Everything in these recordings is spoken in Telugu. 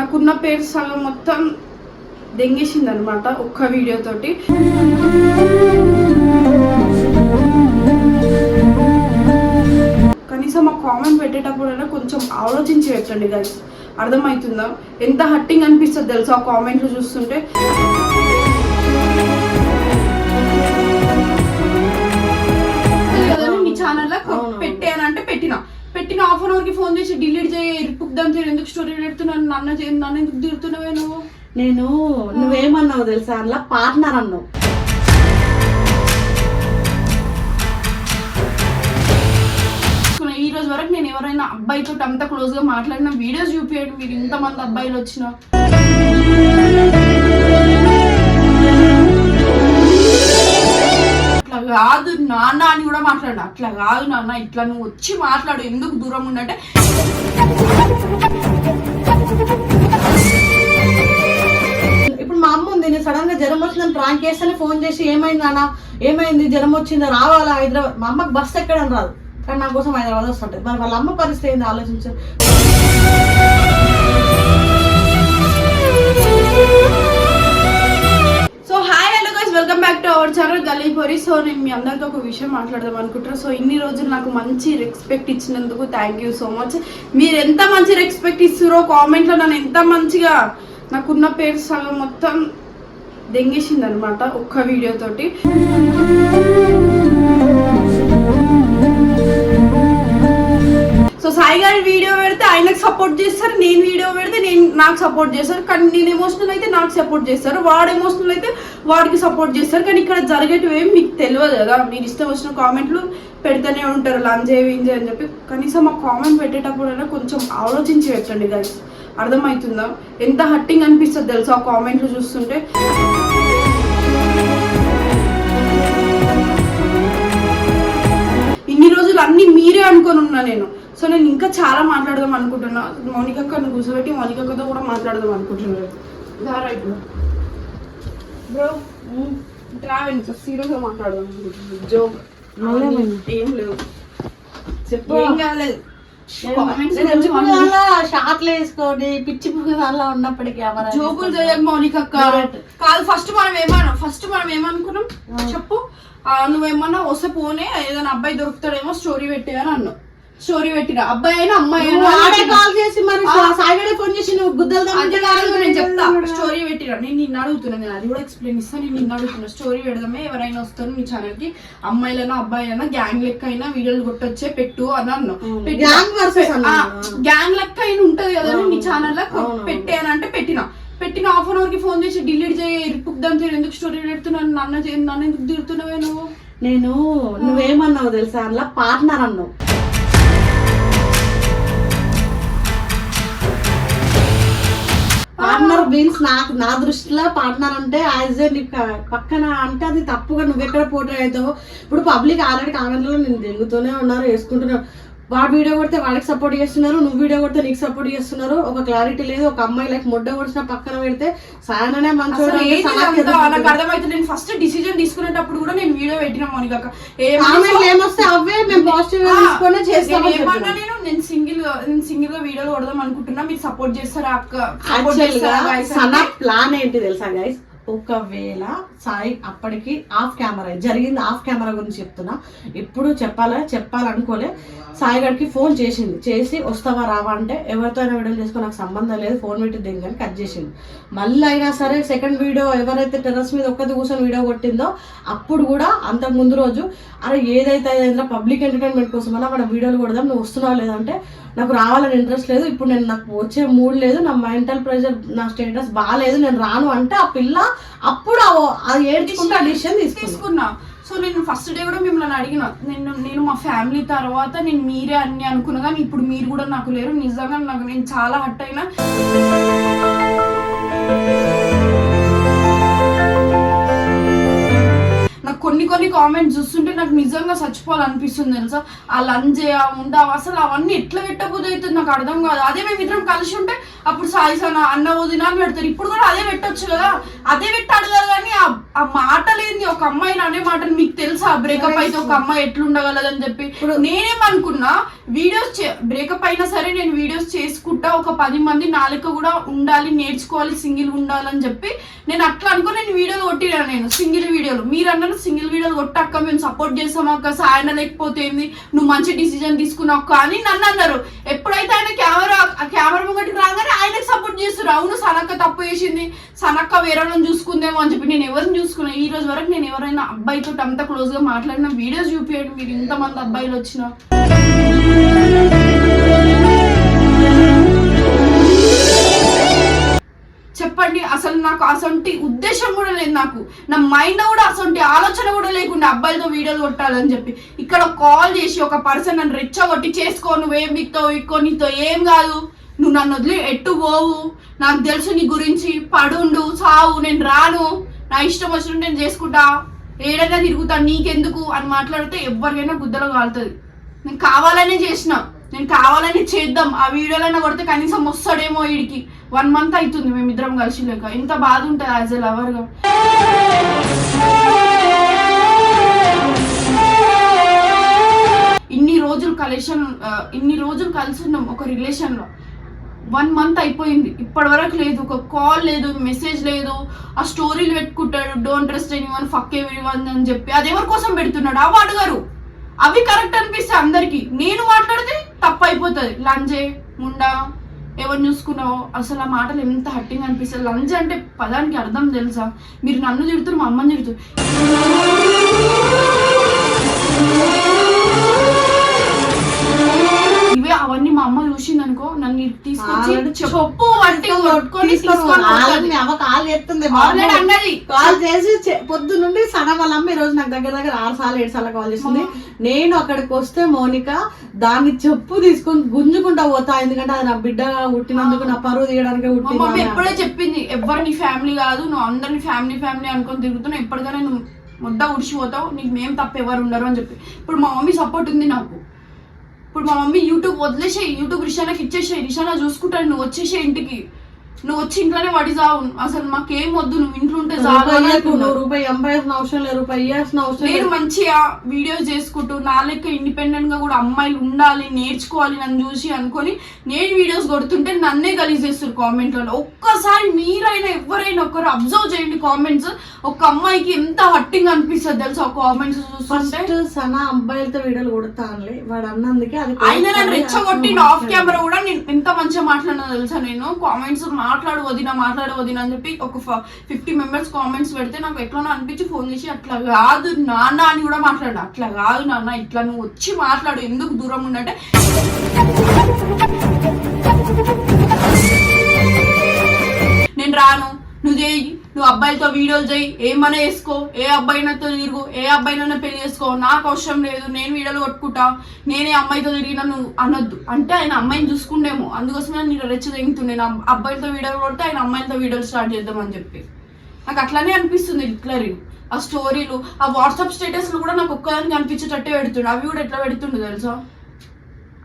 నాకున్న పేరు సగం మొత్తం దెంగేసింది అనమాట ఒక్క వీడియో తోటి. కనీసం ఆ కామెంట్ పెట్టేటప్పుడైనా కొంచెం ఆలోచించి పెట్టండి గైస్ అర్థమవుతుందా? ఎంత హట్టింగ్ అనిపిస్తుంది తెలుసా ఆ కామెంట్లు చూస్తుంటే? ఎందుకు స్టోరీ పెడుతున్నాను నన్ను ఎందుకు తిడుతున్నావే నువ్వు? నేను నువ్వేమన్నావు తెలుసా అందులో? పార్ట్నర్ అన్నావు. ఈ రోజు వరకు నేను ఎవరైనా అబ్బాయితో అంత క్లోజ్గా మాట్లాడిన వీడియోస్ చూపించండి మీరు ఇంతమంది అబ్బాయిలు వచ్చిన. రాదు కాదు నాన్న అని కూడా మాట్లాడు. అట్లా కాదు నాన్న ఇట్లా నువ్వు వచ్చి మాట్లాడు. ఎందుకు దూరం ఉండంటే? ఇప్పుడు మా అమ్మ ఉంది నేను సడన్గా జ్వరం వచ్చిందని ప్రాంక్ చేస్తేనే ఫోన్ చేసి ఏమైంది నాన్న? ఏమైంది? జ్వరం వచ్చిందా? రావాలా హైదరాబాద్? మా అమ్మకి బస్సు ఎక్కడం రాదు. కానీ నా కోసం హైదరాబాద్ వస్తుంటది. మరి వాళ్ళ అమ్మ పరిస్థితి ఏంది? ఆలోచించారు బ్యాక్ టు గలీపొరి సో నేను మీ అందరితో ఒక విషయం మాట్లాడదాం అనుకుంటున్నాను సో ఇన్ని రోజులు నాకు మంచి రెస్పెక్ట్ ఇచ్చినందుకు థ్యాంక్ యూ సో మచ్ మీరు ఎంత మంచి రెస్పెక్ట్ ఇస్తారో కామెంట్లో నన్ను ఎంత మంచిగా నాకున్న పేరు సగం మొత్తం దెంగేసింది అనమాట ఒక్క వీడియోతోటి సాయి గారి వీడియో పెడితే ఆయనకు సపోర్ట్ చేస్తారు నేను వీడియో పెడితే నేను నాకు సపోర్ట్ చేస్తారు. కానీ నేను ఎమోషనల్ అయితే నాకు సపోర్ట్ చేస్తారు. వాడు ఎమోషనల్ అయితే వాడికి సపోర్ట్ చేస్తారు. కానీ ఇక్కడ జరిగేటివి ఏం మీకు తెలియదు కదా. మీరు ఇష్టం వచ్చిన కామెంట్లు పెడుతూనే ఉంటారు. లంజ్ వింజే అని చెప్పి. కనీసం ఆ కామెంట్ పెట్టేటప్పుడైనా కొంచెం ఆలోచించి పెట్టండి గైస్ అర్థమవుతుందా? ఎంత హట్టింగ్ అనిపిస్తుంది తెలుసా ఆ కామెంట్లు చూస్తుంటే? ఇన్ని రోజులు అన్ని మీరే అనుకొని ఉన్నా నేను. సో నేను ఇంకా చాలా మాట్లాడదాం అనుకుంటున్నా. మౌనికక్క నువ్వు కూర్చోబెట్టి మౌనికక్కతో కూడా మాట్లాడదాం అనుకుంటున్నాను. రైట్ బ్రో ట్రావెల్ సీరియస్గా మాట్లాడదాం జోక్? ఏం లేవు. చెప్పు. ఏం కాలేదు షార్ట్లు వేసుకొని పిచ్చి పువ్వులా ఉన్నప్పటికీ జోకులు చేయక మౌనికక్క. Correct. కాదు ఫస్ట్ మనం ఏమన్నా ఫస్ట్ మనం ఏమనుకున్నాం? చెప్పు. నువ్వేమన్నా వస్తే పోనే ఏదైనా అబ్బాయి దొరుకుతాడేమో స్టోరీ పెట్టి అని అన్నావు. స్టోరీ పెట్టిన. అబ్బాయి అయినా అమ్మాయి ఆడే. కాల్ చేసి మరి. సాయిగడే ఫోన్ చేసి నువ్వు గుద్దలు నేను చెప్తా. స్టోరీ పెట్టిన నేను నిన్ను అడుగుతున్నా నేను అది కూడా ఎక్స్ప్లెయిన్ ఇస్తాను నేను నిన్ను అడుగుతున్నా. స్టోరీ పెడదామే ఎవరైనా వస్తారు మీ ఛానల్కి అమ్మాయిలైనా అబ్బాయిలైనా గ్యాంగ్ లెక్క అయినా వీడియోలు కొట్టొచ్చే పెట్టు అని అన్నా. గ్యాంగ్ లెక్క అయిన ఉంటది కదా నీ అవును. ఛానల్లో. పెట్టే అని అంటే పెట్టిన. పెట్టిన హాఫ్ అన్ అవర్కి ఫోన్ చేసి డిలీట్ చేయి ఇరుపుదాం ఎందుకు స్టోరీ పెడుతున్నాను నన్ను నన్ను ఎందుకు తిడుతున్నావే నువ్వు? నేను నువ్వేమన్నావు తెలుసా? అందులో పార్ట్నర్ అన్నావు. మీన్స్ నాకు నా దృష్టిలో పార్ట్నర్ అంటే యాజ్ ఏ నీ పక్కన అంటే అది తప్పుగా నువ్వెక్కడ పోటీ అవుతావు. ఇప్పుడు పబ్లిక్ ఆల్రెడీ కామెంట్లో నేను దిగుతూనే ఉన్నారు వేసుకుంటున్నాను. వాడు వీడియో కొడితే వాడికి సపోర్ట్ చేస్తున్నారు నువ్వు వీడియో కొడితే నీకు సపోర్ట్ చేస్తున్నారు. ఒక క్లారిటీ లేదు ఒక అమ్మాయి లైక్ ముడ్డ కొడిచిన పక్కన పెడితే సాయననే. నాకు అర్థమైతే నేను ఫస్ట్ డిసిజన్ తీసుకునేటప్పుడు కూడా నేను వీడియో పెట్టిన మౌనిక ఏమొస్తే అవే మేము పాజిటివ్ తీసుకొని ఏమన్నా చెప్పినాం. నేను నేను సింగిల్ నేను సింగిల్గా వీడియోలు కొడదాం అనుకుంటున్నా. మీరు సపోర్ట్ చేస్తారా అక్క? సపోర్ట్ చేస్తారా? ప్లాన్ ఏంటి తెలుసా గైస్ ఒకవేళ సాయి అప్పటికి ఆఫ్ కెమెరా జరిగింది ఆఫ్ కెమెరా గురించి చెప్తున్నా. ఎప్పుడు చెప్పాలా? చెప్పాలనుకోలే. సాయి గారికి ఫోన్ చేసింది. చేసి వస్తావా రావా అంటే ఎవరితో అయినా వీడియో చేసుకో నాకు సంబంధం లేదు ఫోన్ పెట్టి దిగని కట్ చేసింది. మళ్ళీ అయినా సరే సెకండ్ వీడియో ఎవరైతే టెర్రస్ మీద ఒక్కది కూర్చొని వీడియో కొట్టిందో అప్పుడు కూడా అంతకు ముందు రోజు అరే ఏదైతే అయిందో పబ్లిక్ ఎంటర్టైన్మెంట్ కోసం అలా మన వీడియోలు కొడదాం నువ్వు వస్తున్నావు లేదంటే నాకు రావాలని ఇంట్రెస్ట్ లేదు. ఇప్పుడు నేను నాకు వచ్చే మూడ్ లేదు నా మెంటల్ ప్రెషర్ నా స్టేటస్ బాగాలేదు నేను రాను అంటే ఆ పిల్ల అప్పుడు అది ఏడ్చుకుంటే ఆ డిసిషన్ తీసుకున్నా. సో నేను ఫస్ట్ డే కూడా మిమ్మల్ని అడిగిన నేను నేను మా ఫ్యామిలీ తర్వాత నేను మీరే అన్ని అనుకున్నా కానీ ఇప్పుడు మీరు కూడా నాకు లేరు. నిజంగా నాకు నేను చాలా హట్ అయినా కొన్ని కొన్ని కామెంట్స్ చూస్తుంటే నాకు నిజంగా చచ్చిపోవాలనిపిస్తుంది తెలుసా? ఆ లంజే ఆ ఉండా అసలు అవన్నీ ఎట్లా పెట్టబోదు అవుతుంది నాకు అర్థం కాదు. అదే మేము ఇద్దరం కలిసి ఉంటే అప్పుడు సాయి సన అన్న వదిన అని పెడతారు. ఇప్పుడు కూడా అదే పెట్టొచ్చు కదా? అదే పెట్టి అడగాలి కానీ ఆ- ఆ మాటలేంది ఒక అమ్మాయిని అనే మాటలు మీకు తెలుసా? బ్రేకప్ అయితే ఒక అమ్మాయి ఎట్లుండగలదని చెప్పి. ఇప్పుడు నేనేమనుకున్నా వీడియోస్ బ్రేకప్ అయినా సరే నేను వీడియోస్ చేసుకుంటా ఒక పది మంది నాలుక కూడా ఉండాలి నేర్చుకోవాలి సింగిల్ ఉండాలని చెప్పి నేను అట్లా అనుకుని నేను వీడియోలు కొట్టినా నేను సింగిల్ వీడియోలు. మీరు అన్నారు సింగిల్ వీడియోలు కొట్టక్క మేము సపోర్ట్ చేస్తాం అక్క ఆయన లేకపోతే ఏంది? నువ్వు మంచి డిసిజన్ తీసుకున్నావు కానీ నన్ను అన్నారు. ఎప్పుడైతే ఆయన కెమెరా ఆ కెమెరా ముంగటికి రాగానే ఆయనకు సపోర్ట్ చేస్తారు అవును సనక్క తప్పు చేసింది. సనక్క వేరే చూసుకుందేమో అని చెప్పి నేను ఎవరిని చూసుకున్నా? ఈ రోజు వరకు నేను ఎవరైనా అబ్బాయితో అంత క్లోజ్గా మాట్లాడిన? వీడియోస్ చూపించండి మీరు. ఇంతమంది అబ్బాయిలు వచ్చినా. అసలు నాకు అసొంటి ఉద్దేశం కూడా లేదు నాకు. నా మైండ్ కూడా అసొంటి ఆలోచన కూడా లేకుండా అబ్బాయిలతో వీడియోలు కొట్టాలని చెప్పి. ఇక్కడ కాల్ చేసి ఒక పర్సన్ నన్ను రెచ్చగొట్టి చేసుకో నువ్వేం బిక్తావు ఇక్కో నీతో ఏం కాదు. నువ్వు నన్ను వదిలి ఎట్టు పోవు? నాకు తెలుసు నీ గురించి. పడుండు చావు నేను రాను. నా ఇష్టం వచ్చినట్టు నేను చేసుకుంటా. ఏడైనా తిరుగుతా నీకెందుకు? అని మాట్లాడితే ఎవరికైనా గుద్దలో కాలుతుంది. నేను కావాలనే చేసినా. నేను కావాలని చేద్దాం. ఆ వీడియోలైనా కొడితే కనీసం వస్తాడేమో వీడికి వన్ మంత్ అవుతుంది మేమిద్దరం కలిసి లేక. ఎంత బాధ ఉంటుంది యాజ్ ఎ లవర్గా ఇన్ని రోజులు కలెక్షన్ ఇన్ని రోజులు కలిసి ఉన్నాం ఒక రిలేషన్లో. వన్ మంత్ అయిపోయింది. ఇప్పటి వరకు లేదు. ఒక కాల్ లేదు మెసేజ్ లేదు. ఆ స్టోరీలు పెట్టుకుంటాడు. Don't trust anyone fuck everyone అని చెప్పి. అది ఎవరి కోసం పెడుతున్నాడు? ఆ వాడు గారు. అవి కరెక్ట్ అనిపిస్తాయి అందరికి. నేను మాట్లాడితే తప్పు అయిపోతుంది లంజే ముండా ఎవరు చూసుకున్నావు? అసలు ఆ మాటలు ఎంత హట్టింగ్ అనిపిస్తుంది లంజ్ అంటే పదానికి అర్థం తెలుసా? మీరు నన్ను తిడుతురు మా అమ్మని తిడుతురు అవన్నీ మా అమ్మ చూసింది అనుకో నన్ను తీసుకొచ్చి చెప్పు. కొట్టుకొని అన్నది కాల్ చేసి పొద్దు నుండి సన వాళ్ళ అమ్మ ఈ రోజు నాకు దగ్గర దగ్గర ఆరు సార్లు ఏడు సార్లు కాల్ చేస్తుంది నేను అక్కడికి వస్తే మౌనిక దాన్ని చెప్పు తీసుకొని గుంజుకుంటా పోతా. ఎందుకంటే అది నా బిడ్డ పుట్టినందుకు నా పరువు తీయడానికి పుట్టింది ఎప్పుడే చెప్పింది ఎవరు నీ ఫ్యామిలీ కాదు నువ్వు అందరిని ఫ్యామిలీ ఫ్యామిలీ అనుకొని తిరుగుతున్నావు ఎప్పటికైనా నువ్వు ముద్ద ఉడిచిపోతావు నీకు మేం తప్ప ఎవరు ఉండరు అని చెప్పి. ఇప్పుడు మా మమ్మీ సపోర్ట్ ఉంది నాకు. ఇప్పుడు మా మమ్మీ యూట్యూబ్ వదిలేసేయి యూట్యూబ్ రిషానాకి ఇచ్చేసేయి రిషానా చూసుకుంటాడు నువ్వు వచ్చేసే ఇంటికి. నువ్వు వచ్చి ఇంట్లోనే పడి చావు అసలు మాకేం వద్దు నువ్వు ఇంట్లో ఉంటే చాలు రూపాయి అవసరం లేదు రూపాయి ఇవ్వాల్సిన అవసరం నేను మంచిగా వీడియోస్ చేసుకుంటూ నా లెక్క ఇండిపెండెంట్గా కూడా అమ్మాయిలు ఉండాలి నేర్చుకోవాలి నన్ను చూసి అనుకొని నేను వీడియోస్ కొడుతుంటే నన్నే గలీజ్ చేస్తారు కామెంట్లలో. ఒక్కసారి మీరైనా ఎవరైనా ఒకరు అబ్జర్వ్ చేయండి కామెంట్స్. ఒక అమ్మాయికి ఎంత హట్టింగ్ అనిపిస్తుంది తెలుసా ఆ కామెంట్స్ చూస్తుంటే? సన అబ్బాయిలతో వీడియోలు కొడతా అనలే వాడు అన్నందుకే అది ఆయన నన్ను రెచ్చగొట్టి ఆఫ్ కెమెరా కూడా నేను ఎంత మంచిగా మాట్లాడినా తెలుసా నేను? కామెంట్స్ మాట్లాడు వదిన మాట్లాడు వదిన అని చెప్పి ఒక ఫిఫ్టీ మెంబర్స్ కామెంట్స్ పెడితే నాకు ఎట్లనో అనిపించి ఫోన్ చేసి అట్లా కాదు నాన్న అని కూడా మాట్లాడు అట్లా కాదు నాన్న ఇట్లా నువ్వు వచ్చి మాట్లాడు ఎందుకు దూరం ఉండంటే నేను రాను నువ్వు చేయి. నువ్వు అబ్బాయిలతో వీడియోలు చేయి ఏమైనా వేసుకో ఏ అబ్బాయినతో తిరుగు ఏ అబ్బాయినైనా పెళ్ళి చేసుకో నాకు అవసరం లేదు నేను వీడియోలు కొట్టుకుంటా నేనే అమ్మాయితో తిరిగినా నువ్వు అనొద్దు. అంటే ఆయన అమ్మాయిని చూసుకుండేమో అందుకోసమే నేను రెచ్చ తెగుతుండే నా అబ్బాయిలతో వీడియోలు కొడితే ఆయన అమ్మాయిలతో వీడియోలు స్టార్ట్ చేద్దామని చెప్పి. నాకు అట్లానే అనిపిస్తుంది హిట్లర్. ఆ స్టోరీలు ఆ వాట్సాప్ స్టేటస్లు కూడా నాకు ఒక్కదానికి అనిపించేటట్టే పెడుతుండే. అవి కూడా ఎట్లా పెడుతుండే తెలుసా?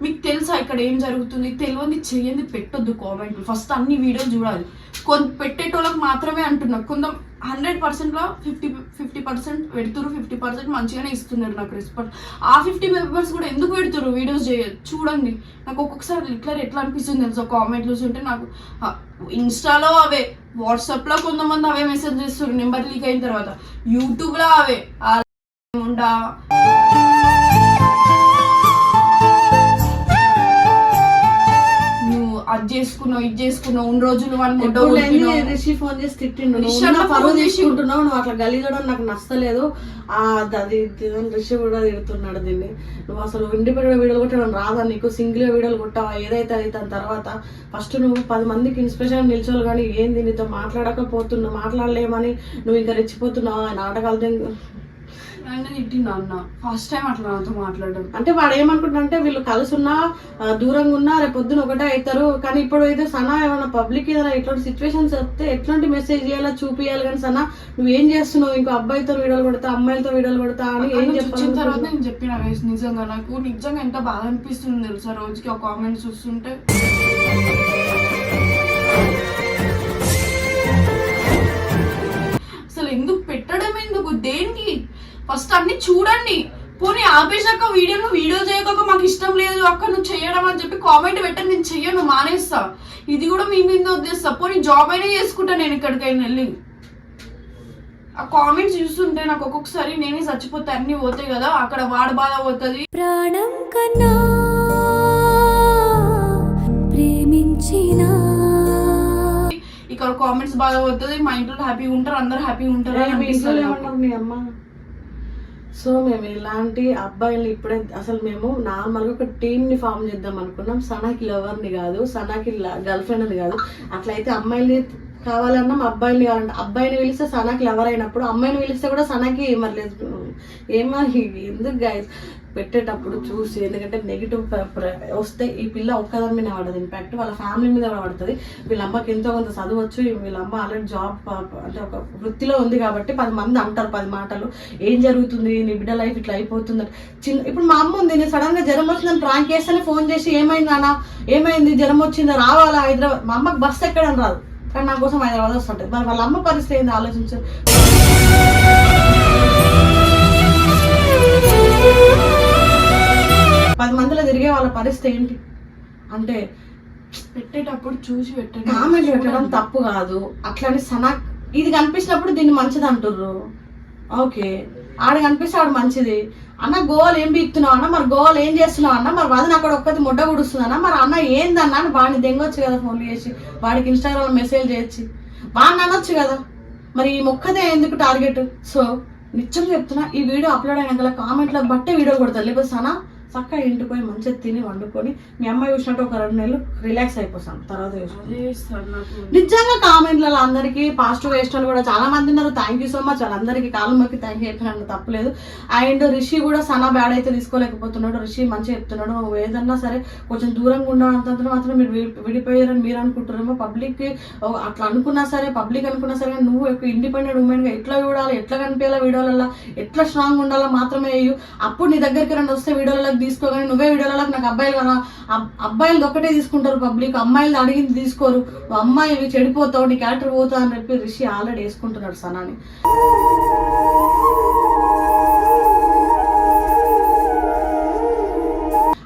మీకు తెలుసా ఇక్కడ ఏం జరుగుతుంది? తెలియంది చెయ్యంది పెట్టొద్దు కామెంట్ ఫస్ట్ అన్ని వీడియోలు చూడాలి. కొంత పెట్టేటోళ్ళకి మాత్రమే అంటున్నా. కొంత హండ్రెడ్ పర్సెంట్లో ఫిఫ్టీ ఫిఫ్టీ పర్సెంట్ పెడుతురు ఫిఫ్టీ పర్సెంట్ మంచిగానే ఇస్తున్నారు నాకు రెస్పాన్స్ ఆ ఫిఫ్టీ మెంబర్స్ కూడా ఎందుకు పెడుతురు వీడియోస్ చేయ చూడండి. నాకు ఒక్కొక్కసారి ఇట్లా ఎట్లా అనిపిస్తుంది తెలుసు? కామెంట్ చూస్తుంటే నాకు ఇన్స్టాలో అవే వాట్సాప్లో కొంతమంది అవే మెసేజ్ చేస్తారు నెంబర్ లీక్ అయిన తర్వాత. యూట్యూబ్లో అవే. ఉండా అది చేసుకున్నావు ఇది చేసుకున్నావు ఉన్న రోజులు. రిషి ఫోన్ చేసి తిట్టిండు. ఫోన్ చేసి- తీసుకుంటున్నావు నువ్వు అట్లా గలీజడం నాకు నచ్చలేదు. ఆ అది రిషి కూడా తిడుతున్నాడు దీన్ని. నువ్వు అసలు ఇండిపెండెంట్ వీడియోలు కొట్టడం రాదా నీకు? సింగిల్ వీడియోలు కొట్టావా? ఏదైతే అది దాని తర్వాత ఫస్ట్ నువ్వు పది మందికి ఇన్స్పిరేషన్ నిల్చోలు కానీ ఏంది నీతో మాట్లాడకపోతున్నావు మాట్లాడలేమని నువ్వు ఇంకా రెచ్చిపోతున్నావు? ఆ నాటకాలు తిట్టిండు అన్న. ఫస్ట్ టైం అట్లా నాతో మాట్లాడడం. అంటే వాడు ఏమనుకుంటున్నా వీళ్ళు కలిసి ఉన్నా ఆ, దూరంగా ఉన్నా రేపు పొద్దున ఒకటే అవుతారు. కానీ ఇప్పుడు అయితే సనా ఏమైనా పబ్లిక్ ఏదైనా ఇట్లాంటి సిచ్యువేషన్స్ వస్తే ఎట్లాంటి మెసేజ్ చేయాలా చూపియాలి కానీ సనా నువ్వు ఏం చేస్తున్నావు? ఇంకో అబ్బాయితో వీడియోలు కొడతా అమ్మాయిలతో వీడియోలు కొడతా అని ఏం చూసిన తర్వాత నేను చెప్పిన నిజంగా నాకు నిజంగా ఎంత బాధ అనిపిస్తుంది తెలుసా రోజుకి ఒక కామెంట్ చూస్తుంటే? అసలు ఎందుకు పెట్టడం ఎందుకు? దేనికి? ఫస్ట్ అన్ని చూడండి. పోనీ ఆపేశాక వీడియోను వీడియో చేయక మాకు ఇష్టం లేదు అక్క నువ్వు చేయడం అని చెప్పి కామెంట్ పెట్టని నేను చెయ్యను మానేస్తా. ఇది కూడా మీ మీద వదిలేస్తా. పోనీ జాబ్ అయినా చేసుకుంటా నేను ఇక్కడికైనా వెళ్ళి. ఆ కామెంట్స్ చూస్తుంటే నాకు ఒక్కొక్కసారి నేనే చచ్చిపోతే అన్ని పోతాయి కదా అక్కడ వాడు బాధ పోతుంది. ప్రాణం కన్నా ప్రేమించిన ఇక్కడ కామెంట్స్ బాగా పోతుంది మా ఇంట్లో హ్యాపీగా ఉంటారు అందరు హ్యాపీగా ఉంటారు అని మీ ఇంట్లో అనిపిస్తుంది నాకు. ఏమన్నారు మీ అమ్మ సో మేము ఇలాంటి అబ్బాయిలు ఇప్పుడే అసలు మేము నార్మల్గా ఒక టీమ్ని ఫామ్ చేద్దాం అనుకున్నాం. సనాకి లవర్ని కాదు సనాకి గర్ల్ ఫ్రెండ్ అని కాదు. అట్లయితే అమ్మాయిని కావాలన్నా మా అబ్బాయిని కావాలంటే అబ్బాయిని పిలిస్తే సనాకి లవర్ అయినప్పుడు అమ్మాయిని పిలిస్తే కూడా సనాకి మరి లేదు ఏమో ఎందుకు గాయస్ పెట్టేటప్పుడు చూసి ఎందుకంటే నెగిటివ్ వస్తే ఈ పిల్ల ఒక్కదాని మీద పడదు. ఇంపాక్ట్ వాళ్ళ ఫ్యామిలీ మీద కూడా పడుతుంది. వీళ్ళ అమ్మకి ఎంతో కొంత చదవచ్చు వీళ్ళ అమ్మ ఆల్రెడీ జాబ్ అంటే ఒక వృత్తిలో ఉంది కాబట్టి పది మంది అంటారు పది మాటలు. ఏం జరుగుతుంది? నీ బిడ్డ లైఫ్ ఇట్లా అయిపోతుంది చిన్న ఇప్పుడు మా అమ్మ ఉంది. నేను సడన్గా జ్వరం వచ్చిందని ప్రాంక్ చేస్తేనే ఫోన్ చేసి ఏమైంది అన్న ఏమైంది? జ్వరం వచ్చిందా? రావాలా హైదరాబాద్? మా అమ్మకి బస్సు ఎక్కడం రాదు. కానీ నా కోసం హైదరాబాద్ వస్తుంటుంది మరి వాళ్ళ అమ్మ పరిస్థితి ఏంది? ఆలోచించారు పది మందిలో తిరిగే వాళ్ళ పరిస్థితి ఏంటి? అంటే పెట్టేటప్పుడు చూసి పెట్టండి. కామెంట్ పెట్టడం తప్పు కాదు. అట్లని సనా ఇది కనిపించినప్పుడు దీన్ని మంచిది అంటుర్రు. ఓకే. ఆడ కనిపిస్తే ఆడు మంచిది. అన్న గోల్ ఏం బీక్తున్నావు అన్న? మరి గోల్ ఏం చేస్తున్నావు అన్న? మరి వదిన అక్కడ ఒక్కటి ముడ్డ గుడుస్తుందన్న మరి అన్న ఏందన్నా అని వాడిని దెంగొచ్చు కదా ఫోన్ చేసి. వాడికి ఇన్స్టాగ్రామ్ మెసేజ్ చేయొచ్చు వాడిని అనొచ్చు కదా. మరి ఈ మొక్కదే ఎందుకు టార్గెట్ సో నిజంగా చెప్తున్నా ఈ వీడియో అప్లోడ్ అయినాక కామెంట్లో బట్టే వీడియో కొడతారు. లేకపోతే సనా చక్కగా ఇంటికి పోయి మంచిగా తిని వండుకొని మీ అమ్మాయి చూసినట్టు ఒక రెండు నెలలు రిలాక్స్ అయిపోతాం. తర్వాత నిజంగా కామెంట్లలో అందరికీ పాజిటివ్ వేస్ట్ కూడా చాలా మంది ఉన్నారు. థ్యాంక్ యూ సో మచ్ వాళ్ళందరికీ కాలం మొక్కి థ్యాంక్ యూ చెప్పినాను తప్పలేదు. అండ్ రిషి కూడా సనా బ్యాడ్ అయితే తీసుకోలేకపోతున్నాడు. రిషి మంచిగా చెప్తున్నాడు. ఏదన్నా సరే కొంచెం దూరంగా ఉండడంత మాత్రం మీరు విడి- విడిపోయారని మీరు అనుకుంటున్నారేమో. పబ్లిక్ అట్లా అనుకున్నా సరే పబ్లిక్ అనుకున్నా సరే నువ్వు ఇండిపెండెంట్ ఉమెన్గా ఎట్లా చూడాలి? ఎట్లా కనిపించాలా వీడియోలలో ఎట్లా స్ట్రాంగ్ ఉండాలో మాత్రమే అప్పుడు నీ దగ్గరికి రెండు వస్తే వీడియోలకు తీసుకోగానే నువ్వే వీడియోలకు నాకు అబ్బాయిలు కదా. అబ్- అబ్బాయిలు ఒక్కటే తీసుకుంటారు పబ్లిక్. అమ్మాయిలు అడిగింది తీసుకోరు. అమ్మాయి చెడిపోతావు నీ క్యారెక్టర్ పోతావు అని చెప్పి రిషి ఆల్రెడీ వేసుకుంటున్నాడు సనాని.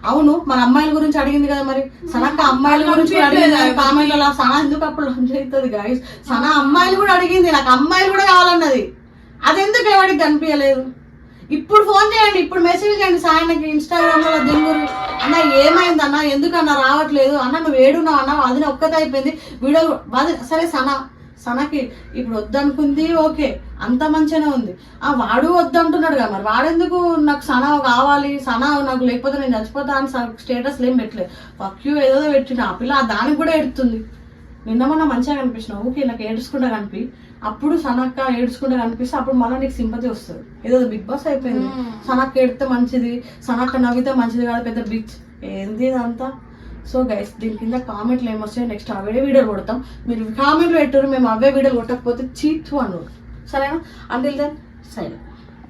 అవును మన అమ్మాయిల గురించి అడిగింది కదా మరి. సనక్క అమ్మాయిల గురించి కామెంట్లలో సనా ఎందుకు అప్పుడు లంచ్ అవుతుంది గాయస్ సనా అమ్మాయిలు కూడా అడిగింది. నాకు అమ్మాయిలు కూడా కావాలన్నది. అదెందుకు ఎవరికి కనిపించలేదు? ఇప్పుడు ఫోన్ చేయండి ఇప్పుడు మెసేజ్ చేయండి. సాయనకి ఇన్స్టాగ్రామ్లో దింగురు అన్న ఏమైంది అన్న? ఎందుకన్నా రావట్లేదు? అన్న నువ్వు ఏడున్నావు అన్న? అది ఒక్కతే అయిపోయింది. వీడియో సరే సనా సనకి ఇప్పుడు వద్దనుకుంది ఓకే. అంత మంచిగానే ఉంది. ఆ వాడు వద్దంటున్నాడు కదా మరి. వాడెందుకు నాకు సనా కావాలి? సనా నాకు లేకపోతే నేను చచ్చిపోతా అని స్టేటస్ ఏం పెట్టలేదు. ఫక్యూ ఏదో పెట్టిన. ఆ పిల్ల దానికి కూడా ఎడుతుంది నిన్న మొన్న మంచిగా కనిపించినావు ఓకే నాకు ఏడుచుకుంటా కనిపి. అప్పుడు సనక్క ఏడుచుకుంటా కనిపిస్తే అప్పుడు మళ్ళీ నీకు సింపతి వస్తుంది. ఏదో బిగ్ బాస్ అయిపోయింది. సనక్క ఏడితే మంచిది సనక్క నవ్వితే మంచిది కాదు పెద్ద బిచ్ ఏంది ఇదంతా? సో గైస్ దీని కింద కామెంట్లు ఏమొస్తాయో నెక్స్ట్ అవే వీడియోలు కొడతాం. మీరు కామెంట్లు పెట్టారు మేము అవే వీడియోలు కొట్టకపోతే చీట్ అన్నారు సరేనా? Until then silent